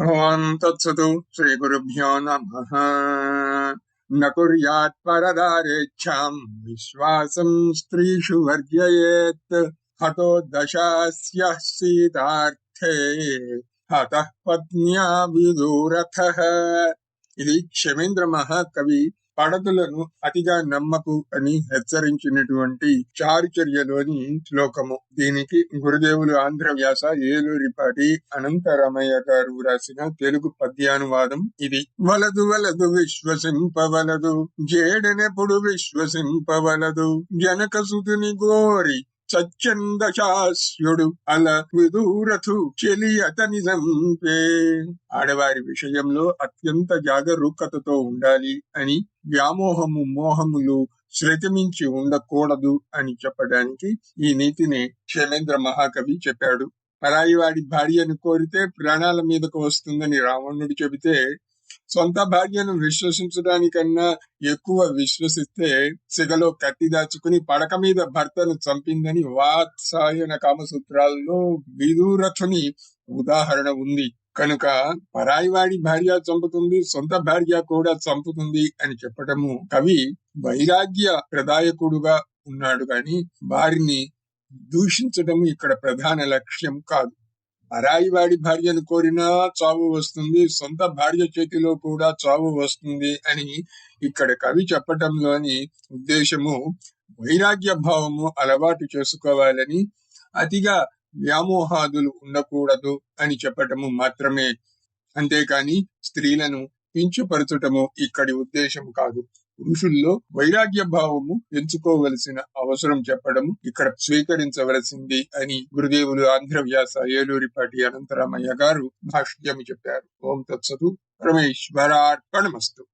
भवान् तत्सतु श्रीगुरुभ्यो नम। न कुर्यात् परदारेच्छाम् विश्वासम् स्त्रीषु वर्जयेत्। हतो दशास्यः सीतार्थे, हतः पत्न्या विदूरथः। इति क्षमेन्द्रमः कवि పడతులను అతిగా నమ్మకు అని హెచ్చరించినటువంటి చారుచర్యలోని శ్లోకము. దీనికి గురుదేవులు ఆంధ్ర వ్యాస ఏలూరిపాటి అనంతరమయ్య గారు రాసిన తెలుగు పద్యానువాదం ఇది. వలదు వలదు విశ్వసింపవలదు. జేడనెప్పుడు విశ్వసింపవలదు. జనక సుతుని గోరి సత్యందశాస్యుడు అల విదూరథు చెలి అతని చంపే. ఆడవారి విషయంలో అత్యంత జాగరూకతతో ఉండాలి అని వ్యామోహము మోహములు శ్రతిమించి ఉండకూడదు అని చెప్పడానికి ఈ నీతిని క్షేమేంద్ర మహాకవి చెప్పాడు. పరాయి వాడి భార్యను కోరితే ప్రాణాల మీదకు వస్తుందని రావణుడు చెబితే సొంత భార్యను విశ్వసించడానికన్నా ఎక్కువ విశ్వసిస్తే సిగలో కత్తి దాచుకుని పడక మీద భర్తను చంపిందని వాత్సాయన కామసూత్రాల్లో విదూరథుని ఉదాహరణ ఉంది. కనుక పరాయివాడి భార్య చంపుతుంది సొంత భార్య కూడా చంపుతుంది అని చెప్పటము కవి వైరాగ్య ప్రదాయకుడుగా ఉన్నాడు గాని వారిని దూషించడం ఇక్కడ ప్రధాన లక్ష్యం కాదు. పరాయివాడి భార్యను కోరినా చావు వస్తుంది సొంత భార్య చేతిలో కూడా చావు వస్తుంది అని ఇక్కడ కవి చెప్పటంలోని ఉద్దేశము వైరాగ్య భావము అలవాటు చేసుకోవాలని అతిగా వ్యామోహాదులు ఉండకూడదు అని చెప్పటము మాత్రమే. అంతేకాని స్త్రీలను కించపరచటము ఇక్కడి ఉద్దేశం కాదు. పురుషుల్లో వైరాగ్య భావము ఎంచుకోవలసిన అవసరం చెప్పడము ఇక్కడ స్వీకరించవలసింది అని గురుదేవులు ఆంధ్రవ్యాస ఏలూరిపాటి అనంతరామయ్య గారు భాష్యము చెప్పారు. ఓం తత్సతు పరమేశ్వరార్పణమస్తు.